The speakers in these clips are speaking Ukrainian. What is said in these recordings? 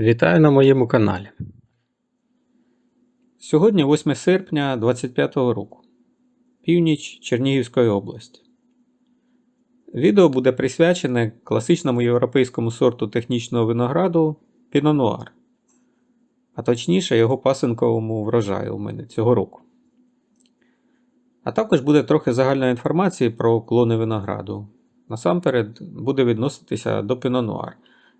Вітаю на моєму каналі. Сьогодні 8 серпня 2025 року. Північ Чернігівської області. Відео буде присвячене класичному європейському сорту технічного винограду Noir. А точніше його пасинковому врожаю у мене цього року. А також буде трохи загальної інформації про клони винограду. Насамперед буде відноситися до Noir.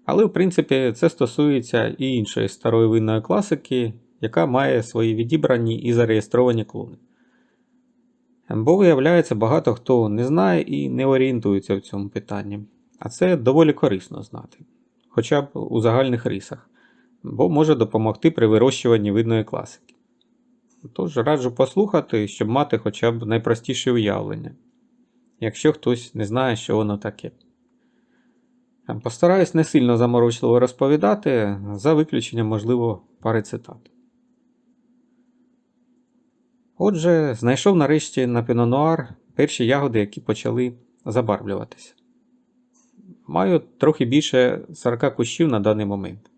Але, в принципі, це стосується і іншої старої винної класики, яка має свої відібрані і зареєстровані клони. Бо, виявляється, багато хто не знає і не орієнтується в цьому питанні. А це доволі корисно знати, хоча б у загальних рисах, бо може допомогти при вирощуванні видної класики. Тож раджу послухати, щоб мати хоча б найпростіше уявлення, якщо хтось не знає, що воно таке. Постараюсь не сильно заморочливо розповідати, за виключенням, можливо, пари цитат. Отже, знайшов нарешті на пінонуар перші ягоди, які почали забарвлюватися. Маю трохи більше 40 кущів на даний момент.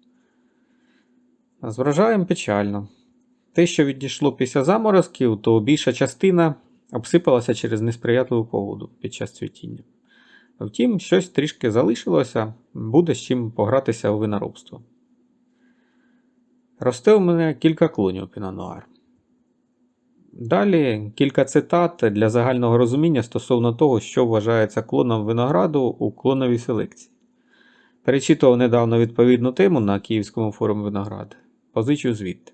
З врожаєм печально. Те, що відійшло після заморозків, то більша частина обсипалася через несприятливу погоду під час цвітіння. Втім, щось трішки залишилося, буде з чим погратися у виноробство. Росте у мене кілька клонів пінонуар. Далі кілька цитат для загального розуміння стосовно того, що вважається клоном винограду у клоновій селекції. Перечитував недавно відповідну тему на Київському форумі виноград. Позичу звідти.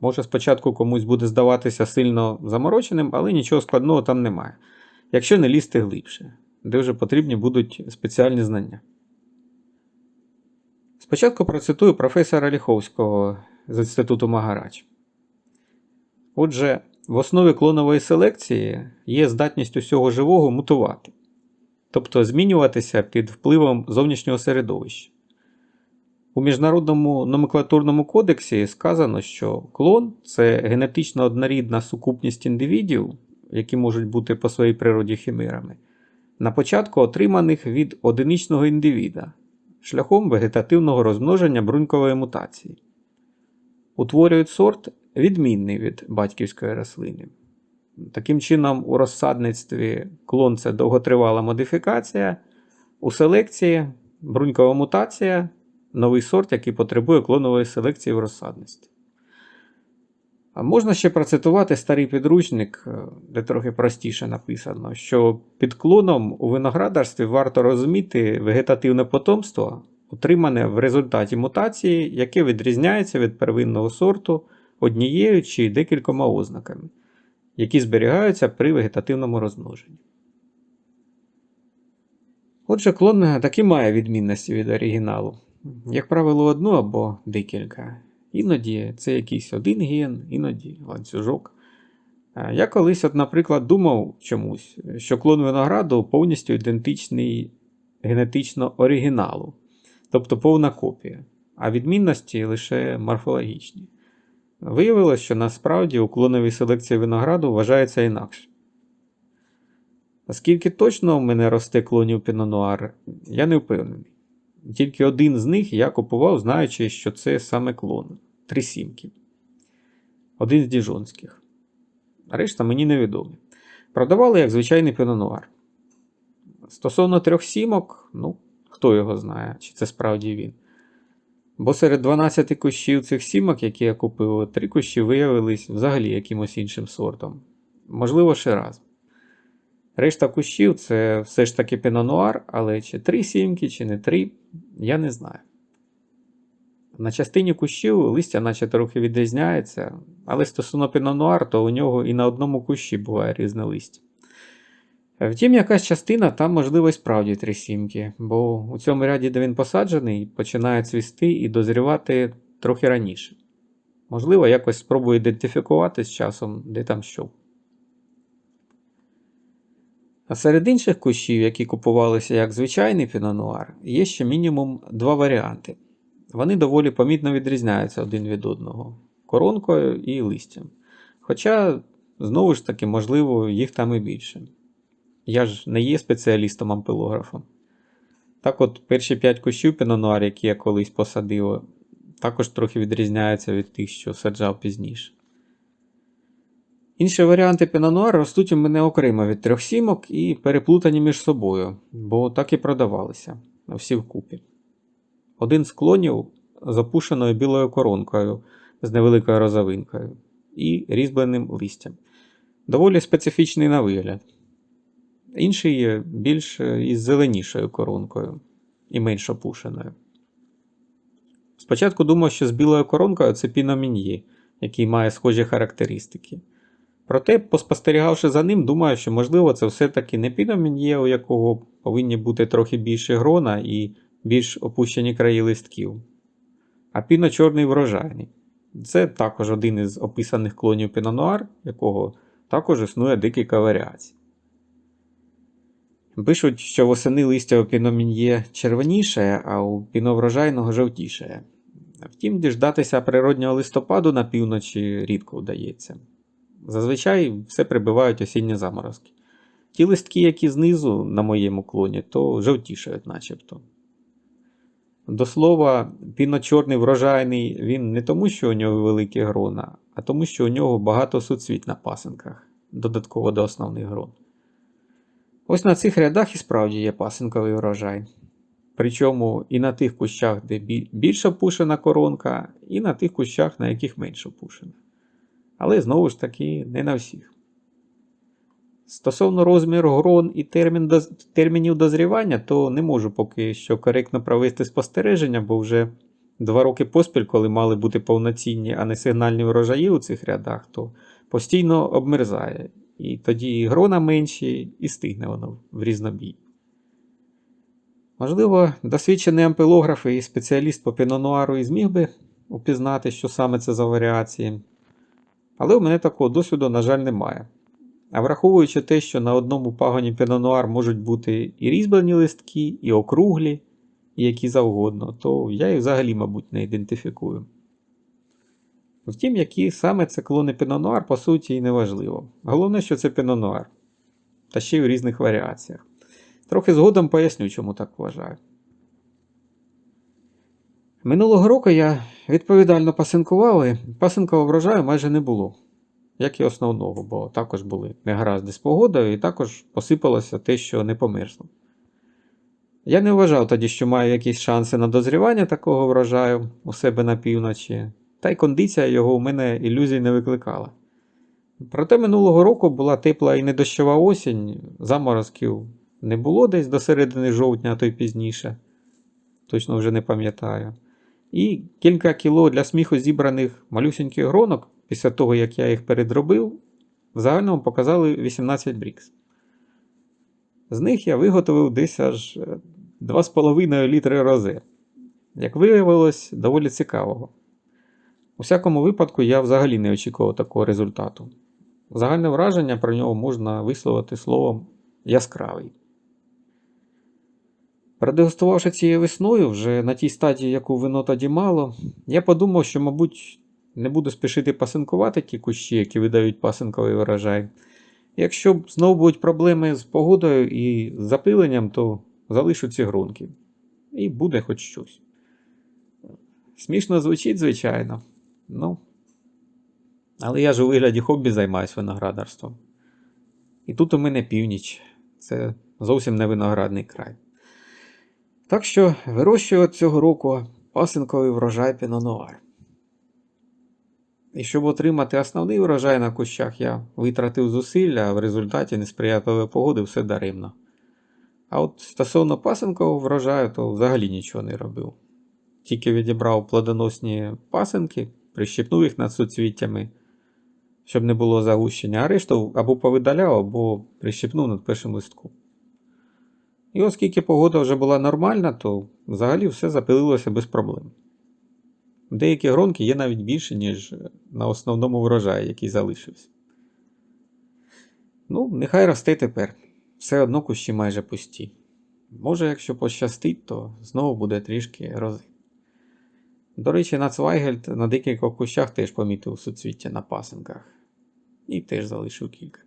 Може, спочатку комусь буде здаватися сильно замороченим, але нічого складного там немає, якщо не лізти глибше де вже потрібні будуть спеціальні знання. Спочатку процитую професора Ліховського з Інституту Магарач. Отже, в основі клонової селекції є здатність усього живого мутувати, тобто змінюватися під впливом зовнішнього середовища. У Міжнародному номенклатурному кодексі сказано, що клон це генетично однорідна сукупність індивідів, які можуть бути по своїй природі химерами, на початку отриманих від одиничного індивіда шляхом вегетативного розмноження брунькової мутації. Утворюють сорт відмінний від батьківської рослини. Таким чином, у розсадництві клон це довготривала модифікація, у селекції брунькова мутація новий сорт, який потребує клонової селекції в розсадництві. Можна ще процитувати старий підручник, е, де трохи простіше написано, що під клоном у виноградарстві варто розуміти вегетативне потомство, отримане в результаті мутації, яке відрізняється від первинного сорту однією чи декількома ознаками, які зберігаються при вегетативному розмноженні. Отже, клон таки має відмінності від оригіналу, як правило, одну або декілька. Іноді це якийсь один ген, іноді ланцюжок. Я колись, от, наприклад, думав чомусь, що клон винограду повністю ідентичний генетично оригіналу, тобто повна копія, а відмінності лише морфологічні. Виявилось, що насправді у клоновій селекції винограду вважається інакше. Оскільки точно в мене росте клонів пінонуар, я не впевнений. Тільки один з них я купував, знаючи, що це саме клон. Три сімки. Один з діжонських. Решта мені невідомі. Продавали як звичайний пінонуар. Стосовно трьох сімок, ну, хто його знає, чи це справді він. Бо серед 12 кущів цих сімок, які я купив, три кущі виявились взагалі якимось іншим сортом. Можливо, ще раз. Решта кущів це все ж таки пінонуар, але чи три сімки, чи не три, я не знаю. На частині кущів листя наче трохи відрізняється, але стосовно пінонуар, то у нього і на одному кущі буває різне листя. Втім, якась частина там, можливо, і справді три сімки, бо у цьому ряді, де він посаджений, починає цвісти і дозрівати трохи раніше. Можливо, якось спробую ідентифікувати з часом, де там що. А серед інших кущів, які купувалися як звичайний пінонуар, є ще мінімум два варіанти. Вони доволі помітно відрізняються один від одного коронкою і листям. Хоча, знову ж таки, можливо, їх там і більше. Я ж не є спеціалістом ампелографом. Так от перші 5 кущів пінонуар, які я колись посадив, також трохи відрізняються від тих, що саджав пізніше. Інші варіанти пінонуар ростуть у мене окремо від трьох сімок і переплутані між собою, бо так і продавалися всі вкупі. Один з клонів з опушеною білою коронкою з невеликою розовинкою і різьбленим листям. Доволі специфічний на вигляд. Інший є більш із зеленішою коронкою і менш опушеною. Спочатку думав, що з білою коронкою це піномін'є, який має схожі характеристики. Проте, поспостерігавши за ним, думаю, що можливо це все-таки не піномін'є, у якого повинні бути трохи більше грона і більш опущені краї листків, а піно-чорний врожайний. Це також один із описаних клонів пінонуар, якого також існує декілька варіацій. Пишуть, що восени листя у піномін'є червоніше, а у піноврожайного жовтіше. Втім, діждатися природнього листопаду на півночі рідко вдається. Зазвичай все прибивають осінні заморозки. Ті листки, які знизу на моєму клоні, то жовтішають начебто. До слова, піно-чорний врожайний він не тому, що у нього великі грона, а тому, що у нього багато суцвіт на пасинках, додатково до основних грон. Ось на цих рядах і справді є пасинковий врожай. Причому і на тих кущах, де більш опушена коронка, і на тих кущах, на яких менш опушена. Але знову ж таки не на всіх. Стосовно розміру грон і термін доз... термінів дозрівання, то не можу поки що коректно провести спостереження, бо вже два роки поспіль, коли мали бути повноцінні, а не сигнальні врожаї у цих рядах, то постійно обмерзає. І тоді і грона менші, і стигне воно в різнобій. Можливо, досвідчений ампелограф і спеціаліст по пінонуару і зміг би упізнати, що саме це за варіації. Але у мене такого досвіду, на жаль, немає. А враховуючи те, що на одному пагоні пінонуар можуть бути і різьблені листки, і округлі, і які завгодно, то я їх взагалі, мабуть, не ідентифікую. Втім, які саме це клони пінонуар, по суті, і не важливо. Головне, що це пінонуар. Та ще й в різних варіаціях. Трохи згодом поясню, чому так вважаю. Минулого року я відповідально пасинкував і пасинкового врожаю майже не було, як і основного, бо також були негаразди з погодою, і також посипалося те, що не померзло. Я не вважав тоді, що маю якісь шанси на дозрівання такого врожаю у себе на півночі, та й кондиція його у мене ілюзій не викликала. Проте минулого року була тепла і недощова осінь, заморозків не було десь до середини жовтня, а то й пізніше. Точно вже не пам'ятаю. І кілька кіло для сміху зібраних малюсеньких гронок, після того, як я їх передробив, в загальному показали 18 брікс. З них я виготовив десь аж 2,5 літри розе. Як виявилось, доволі цікавого. У всякому випадку, я взагалі не очікував такого результату. Загальне враження про нього можна висловити словом яскравий. Продегустувавши цією весною, вже на тій стадії, яку вино тоді мало, я подумав, що, мабуть, не буду спішити пасинкувати ті кущі, які видають пасинковий врожай. Якщо знову будуть проблеми з погодою і запиленням, то залишу ці грунки. І буде хоч щось. Смішно звучить, звичайно. Ну. Але я ж у вигляді хобі займаюся виноградарством. І тут у мене північ. Це зовсім не виноградний край. Так що вирощую цього року пасинковий врожай пінонуар. І щоб отримати основний врожай на кущах, я витратив зусилля, а в результаті несприятливої погоди все даремно. А от стосовно пасинкового врожаю, то взагалі нічого не робив. Тільки відібрав плодоносні пасинки, прищепнув їх над суцвіттями, щоб не було загущення, а решту або повидаляв, або прищепнув над першим листком. І оскільки погода вже була нормальна, то взагалі все запилилося без проблем. Деякі гронки є навіть більше, ніж на основному врожаї, який залишився. Ну, нехай росте тепер. Все одно кущі майже пусті. Може, якщо пощастить, то знову буде трішки рози. До речі, на Цвайгельд на декількох кущах теж помітив суцвіття на пасинках. І теж залишив кілька.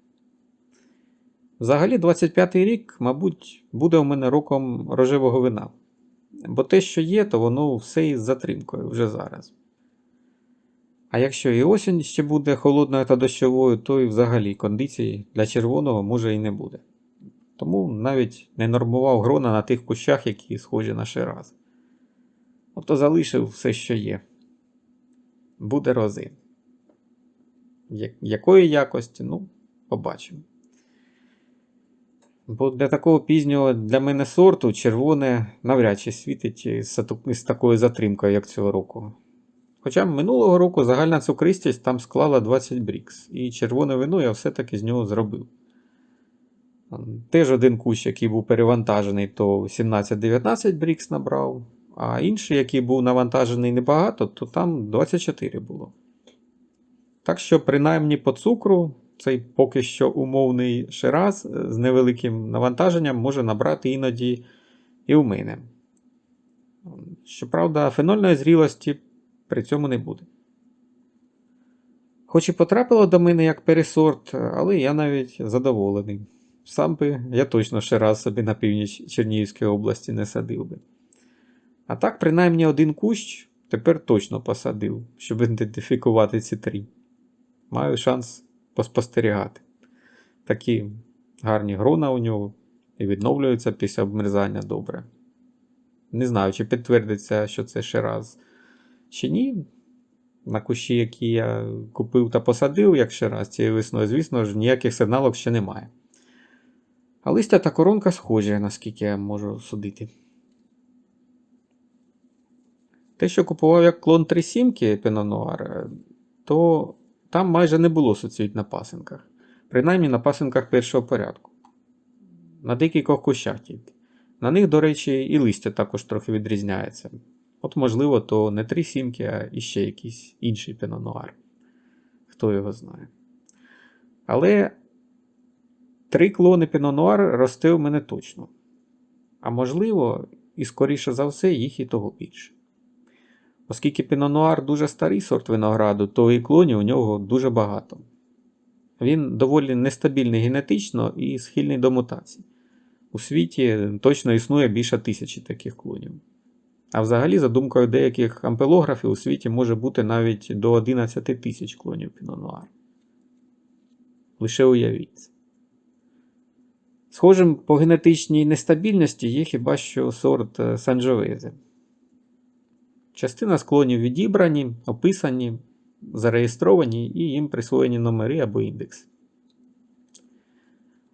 Взагалі, 25-й рік, мабуть, буде у мене роком рожевого вина. Бо те, що є, то воно все із затримкою вже зараз. А якщо і осінь ще буде холодною та дощовою, то і взагалі кондицій для червоного може і не буде. Тому навіть не нормував грона на тих кущах, які схожі на шираз. Ото залишив все, що є. Буде розин. Якої якості, ну, побачимо. Бо для такого пізнього для мене сорту червоне навряд чи світить з, такою затримкою, як цього року. Хоча минулого року загальна цукристість там склала 20 брікс, і червоне вино я все-таки з нього зробив. Теж один кущ, який був перевантажений, то 17-19 брікс набрав, а інший, який був навантажений небагато, то там 24 було. Так що, принаймні по цукру, цей поки що умовний шираз е, з невеликим навантаженням може набрати іноді і у мене. Щоправда, фенольної зрілості при цьому не буде. Хоч і потрапило до мене як пересорт, але я навіть задоволений. Сам би я точно ще раз собі на північ Чернігівської області не садив би. А так, принаймні один кущ тепер точно посадив, щоб ідентифікувати ці три. Маю шанс поспостерігати. Такі гарні грона у нього і відновлюються після обмерзання добре. Не знаю, чи підтвердиться, що це ще раз чи ні. На кущі, які я купив та посадив, як ще раз цією весною, звісно ж, ніяких сигналок ще немає. А листя та коронка схожі, наскільки я можу судити. Те, що купував як клон 3.7 Pinot Noir, то там майже не було суцвіть на пасинках. Принаймні на пасинках першого порядку. На декількох кущах тільки. На них, до речі, і листя також трохи відрізняється. От, можливо, то не три сімки, а іще якийсь інший пенонуар. Хто його знає. Але три клони пенонуар росте у мене точно. А можливо, і скоріше за все, їх і того більше. Оскільки пенонуар дуже старий сорт винограду, то і клонів у нього дуже багато. Він доволі нестабільний генетично і схильний до мутацій. У світі точно існує більше тисячі таких клонів. А взагалі, за думкою деяких ампелографів, у світі може бути навіть до 11 тисяч клонів пінонуар. Лише уявіть. Схожим по генетичній нестабільності є хіба що сорт е, Санджовезе. Частина склонів відібрані, описані, зареєстровані і їм присвоєні номери або індекси.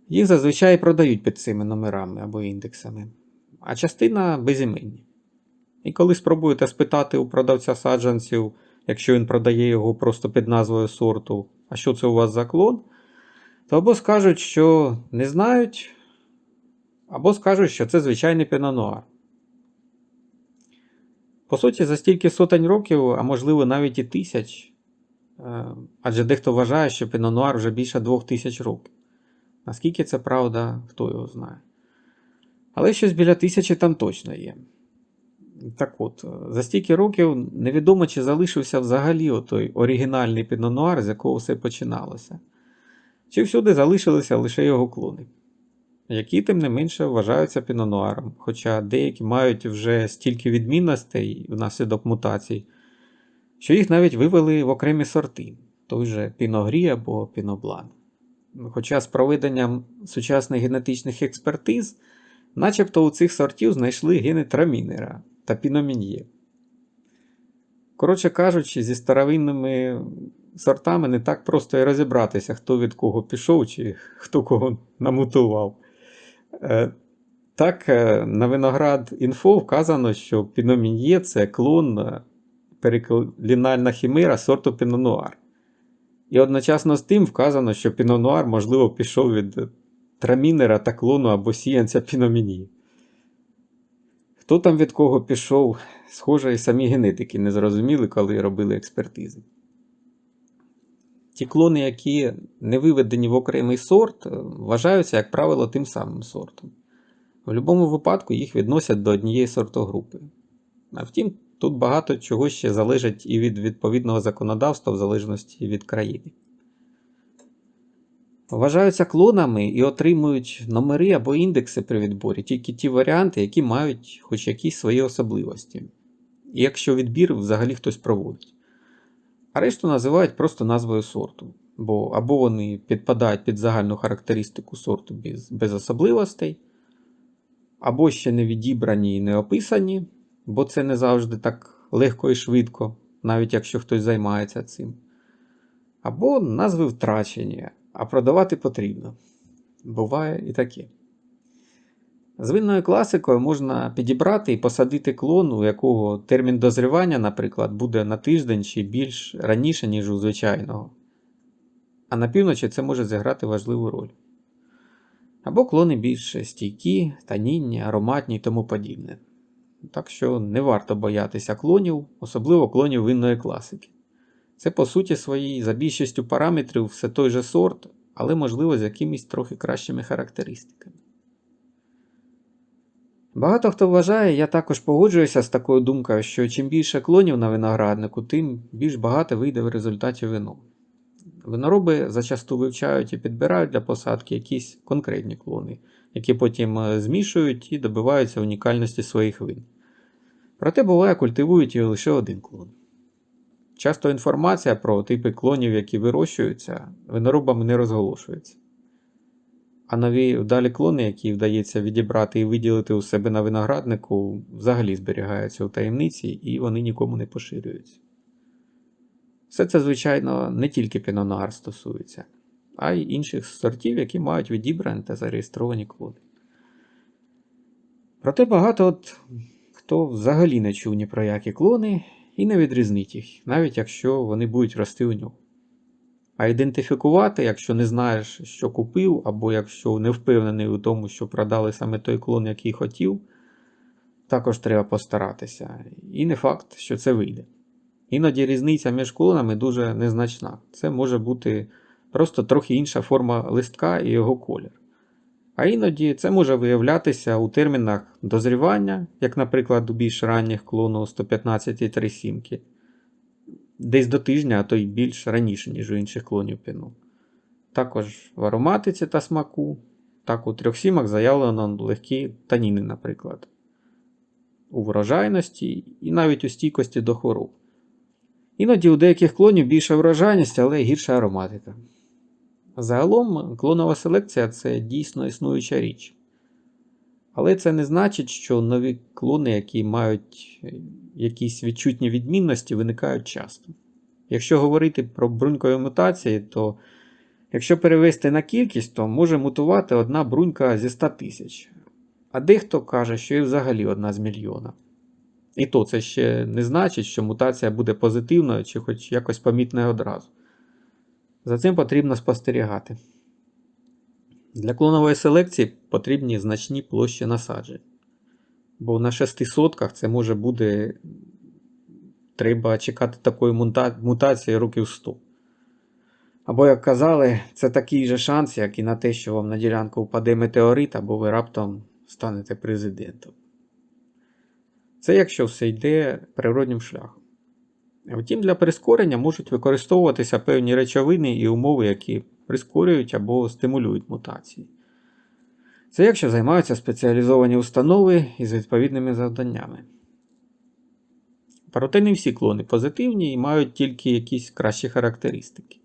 Їх зазвичай продають під цими номерами або індексами, а частина безіменні. І коли спробуєте спитати у продавця саджанців, якщо він продає його просто під назвою сорту, а що це у вас за клон, то або скажуть, що не знають, або скажуть, що це звичайний пенонуар. По суті, за стільки сотень років, а можливо навіть і тисяч, е, адже дехто вважає, що пенонуар вже більше двох тисяч років. Наскільки це правда, хто його знає. Але щось біля тисячі там точно є. Так от, за стільки років невідомо, чи залишився взагалі той оригінальний пінонуар, з якого все починалося. Чи всюди залишилися лише його клони, які, тим не менше, вважаються пінонуаром, хоча деякі мають вже стільки відмінностей внаслідок мутацій, що їх навіть вивели в окремі сорти, той же піногрі або піноблан. Хоча з проведенням сучасних генетичних експертиз, начебто у цих сортів знайшли гени трамінера та піномін'є. Коротше кажучи, зі старовинними сортами не так просто і розібратися, хто від кого пішов чи хто кого намутував. Е, Так, е, на виноград інфо вказано, що піномін'є це клон е, переклінальна хімера сорту пінонуар. І одночасно з тим вказано, що пінонуар, можливо, пішов від трамінера та клону або сіянця піномінії. Хто там від кого пішов, схоже, і самі генетики не зрозуміли, коли робили експертизи. Ті клони, які не виведені в окремий сорт, вважаються, як правило, тим самим сортом. В будь-якому випадку їх відносять до однієї сортогрупи. А втім, тут багато чого ще залежить і від відповідного законодавства, в залежності від країни. Вважаються клонами і отримують номери або індекси при відборі тільки ті варіанти, які мають хоч якісь свої особливості. І якщо відбір взагалі хтось проводить. А решту називають просто назвою сорту, бо або вони підпадають під загальну характеристику сорту без, без особливостей, або ще не відібрані і не описані, бо це не завжди так легко і швидко, навіть якщо хтось займається цим. Або назви втрачені, а продавати потрібно. Буває і таке. З винною класикою можна підібрати і посадити клон, у якого термін дозрівання, наприклад, буде на тиждень чи більш раніше, ніж у звичайного. А на півночі це може зіграти важливу роль. Або клони більш стійкі, танінні, ароматні і тому подібне. Так що не варто боятися клонів, особливо клонів винної класики. Це, по суті, своїй за більшістю параметрів все той же сорт, але, можливо, з якимись трохи кращими характеристиками. Багато хто вважає, я також погоджуюся з такою думкою, що чим більше клонів на винограднику, тим більш багато вийде в результаті вино. Винороби зачасту вивчають і підбирають для посадки якісь конкретні клони, які потім е, змішують і добиваються унікальності своїх вин. Проте буває, культивують і лише один клон. Часто інформація про типи клонів, які вирощуються, виноробами не розголошується. А нові вдалі клони, які вдається відібрати і виділити у себе на винограднику, взагалі зберігаються у таємниці і вони нікому не поширюються. Все це, звичайно, не тільки пінонар стосується, а й інших сортів, які мають відібрані та зареєстровані клони. Проте багато от хто взагалі не чув ні про які клони і не відрізнить їх, навіть якщо вони будуть рости у нього. А ідентифікувати, якщо не знаєш, що купив, або якщо не впевнений у тому, що продали саме той клон, який хотів, також треба постаратися. І не факт, що це вийде. Іноді різниця між клонами дуже незначна. Це може бути просто трохи інша форма листка і його колір. А іноді це може виявлятися у термінах дозрівання, як, наприклад, у більш ранніх клону 115 і 37 десь до тижня, а то й більш раніше, ніж у інших клонів піну. Також в ароматиці та смаку, так у трьохсімах заявлено легкі таніни, наприклад, у врожайності і навіть у стійкості до хвороб. Іноді у деяких клонів більша врожайність, але гірша ароматика. Загалом, клонова селекція це дійсно існуюча річ. Але це не значить, що нові клони, які мають е, якісь відчутні відмінності, виникають часто. Якщо говорити про брунькові мутації, то якщо перевести на кількість, то може мутувати одна брунька зі 100 тисяч. А дехто каже, що і взагалі одна з мільйона. І то це ще не значить, що мутація буде позитивною чи хоч якось помітною одразу. За цим потрібно спостерігати. Для клонової селекції потрібні значні площі насаджень. Бо на 6 сотках це може буде треба чекати такої мутації років 100. Або, як казали, це такий же шанс, як і на те, що вам на ділянку впаде метеорит, або ви раптом станете президентом. Це якщо все йде природнім шляхом. Втім, для прискорення можуть використовуватися певні речовини і умови, які прискорюють або стимулюють мутації. Це якщо займаються спеціалізовані установи із відповідними завданнями. Проте не всі клони позитивні і мають тільки якісь кращі характеристики.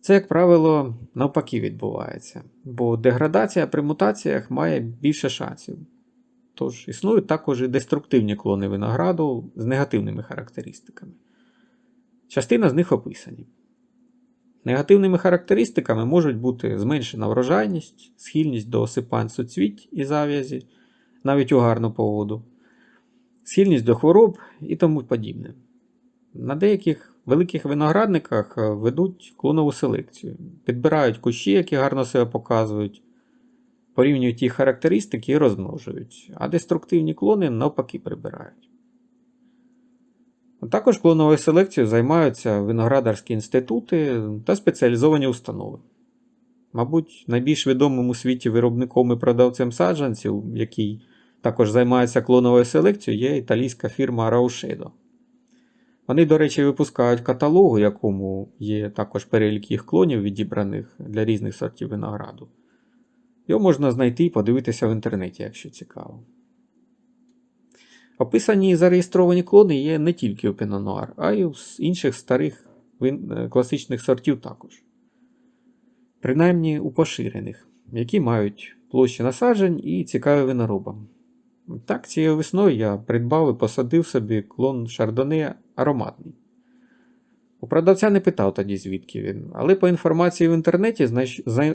Це, як правило, навпаки відбувається, бо деградація при мутаціях має більше шансів. Тож існують також і деструктивні клони винограду з негативними характеристиками. Частина з них описані. Негативними характеристиками можуть бути зменшена врожайність, схильність до осипань суцвіть і зав'язі, навіть у гарну погоду, схильність до хвороб і тому подібне. На деяких великих виноградниках ведуть клонову селекцію, підбирають кущі, які гарно себе показують, порівнюють їх характеристики і розмножують, а деструктивні клони навпаки прибирають. Також клоновою селекцією займаються виноградарські інститути та спеціалізовані установи. Мабуть, найбільш відомим у світі виробником і продавцем саджанців, який також займається клоновою селекцією, є італійська фірма Rauscedo. Вони, до речі, випускають каталог, у якому є також перелік їх клонів, відібраних для різних сортів винограду. Його можна знайти і подивитися в інтернеті, якщо цікаво. Описані і зареєстровані клони є не тільки у Pinot Noir, а й у інших старих е, класичних сортів також. Принаймні у поширених, які мають площі насаджень і цікаві виноробам. Так, цією весною я придбав і посадив собі клон Шардоне ароматний. У продавця не питав тоді, звідки він, але по інформації в інтернеті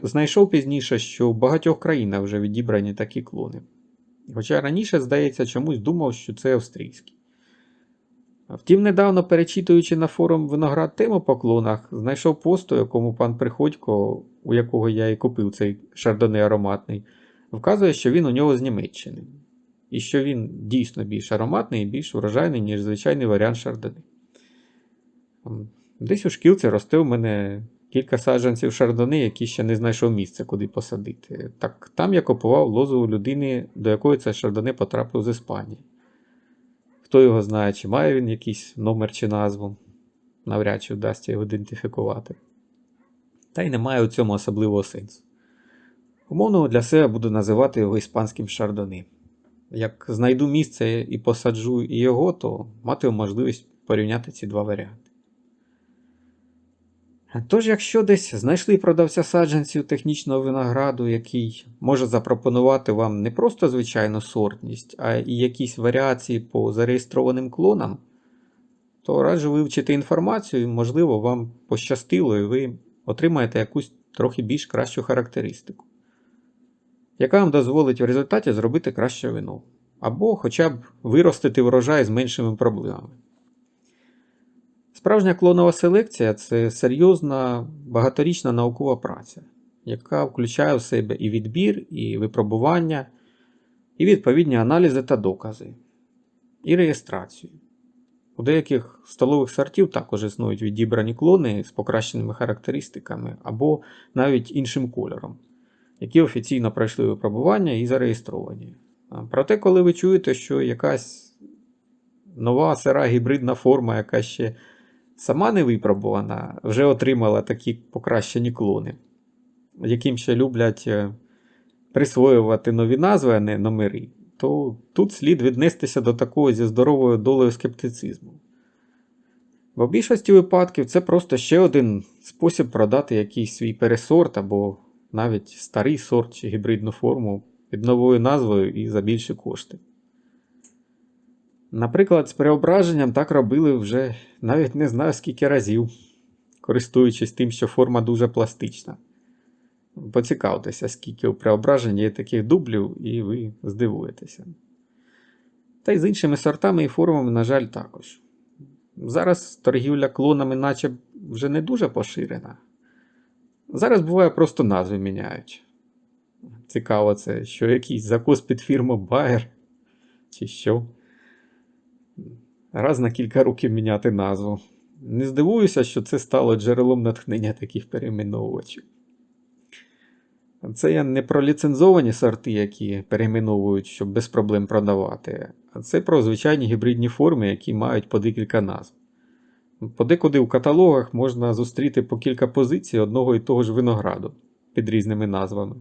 знайшов пізніше, що в багатьох країнах вже відібрані такі клони. Хоча раніше, здається, чомусь думав, що це австрійські. Втім, недавно перечитуючи на форум виноград тему по клонах, знайшов пост, у якому пан Приходько, у якого я і купив цей шардоне ароматний, вказує, що він у нього з Німеччини. І що він дійсно більш ароматний і більш врожайний, ніж звичайний варіант шардоне. Десь у шкілці росте у мене кілька саджанців шардони, які ще не знайшов місця, куди посадити. Так там я купував лозу у людини, до якої це шардоне потрапив з Іспанії. Хто його знає, чи має він якийсь номер чи назву, навряд чи вдасться його ідентифікувати. Та й немає у цьому особливого сенсу. Умовно для себе буду називати його іспанським шардони. Як знайду місце і посаджу його, то матиму можливість порівняти ці два варіанти. Тож, якщо десь знайшли продавця саджанців технічного винограду, який може запропонувати вам не просто звичайну сортність, а і якісь варіації по зареєстрованим клонам, то раджу вивчити інформацію, і, можливо, вам пощастило, і ви отримаєте якусь трохи більш кращу характеристику, яка вам дозволить в результаті зробити краще вино, або хоча б виростити врожай з меншими проблемами. Справжня клонова селекція це серйозна багаторічна наукова праця, яка включає в себе і відбір, і випробування, і відповідні аналізи та докази, і реєстрацію. У деяких столових сортів також існують відібрані клони з покращеними характеристиками або навіть іншим кольором, які офіційно пройшли випробування і зареєстровані. Проте, коли ви чуєте, що якась нова сира гібридна форма, яка ще сама не випробувана, вже отримала такі покращені клони, яким ще люблять е, присвоювати нові назви, а не номери, то тут слід віднестися до такого зі здоровою долею скептицизму. В більшості випадків це просто ще один спосіб продати якийсь свій пересорт або навіть старий сорт чи гібридну форму під новою назвою і за більші кошти. Наприклад, з преображенням так робили вже навіть не знаю скільки разів, користуючись тим, що форма дуже пластична. Поцікавтеся, скільки у преображенні є таких дублів, і ви здивуєтеся. Та й з іншими сортами і формами, на жаль, також. Зараз торгівля клонами, наче вже не дуже поширена. Зараз буває просто назви міняють. Цікаво це, що якийсь закус під фірму Bayer, чи що. Раз на кілька років міняти назву. Не здивуюся, що це стало джерелом натхнення таких перейменовувачів. Це я не про ліцензовані сорти, які перейменовують, щоб без проблем продавати, а це про звичайні гібридні форми, які мають по декілька назв. Подекуди у каталогах можна зустріти по кілька позицій одного і того ж винограду під різними назвами.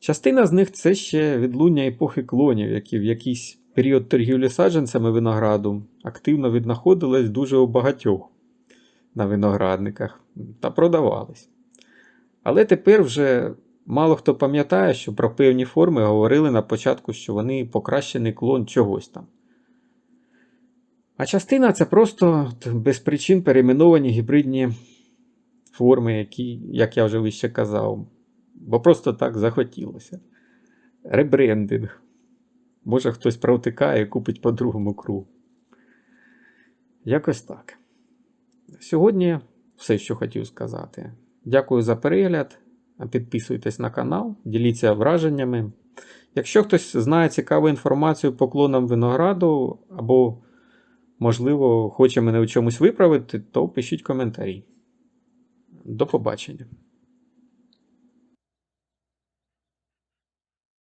Частина з них це ще відлуння епохи клонів, які в якийсь період торгівлі саджанцями винограду активно віднаходились дуже у багатьох на виноградниках та продавались. Але тепер вже мало хто пам'ятає, що про певні форми говорили на початку, що вони покращений клон чогось там. А частина це просто без причин перейменовані гібридні форми, які, як я вже вище казав, бо просто так захотілося. Ребрендинг. Може хтось провтикає і купить по другому кругу. Якось так. Сьогодні все, що хотів сказати. Дякую за перегляд. Підписуйтесь на канал, діліться враженнями. Якщо хтось знає цікаву інформацію по клонам винограду, або, можливо, хоче мене у чомусь виправити, то пишіть коментарі. До побачення.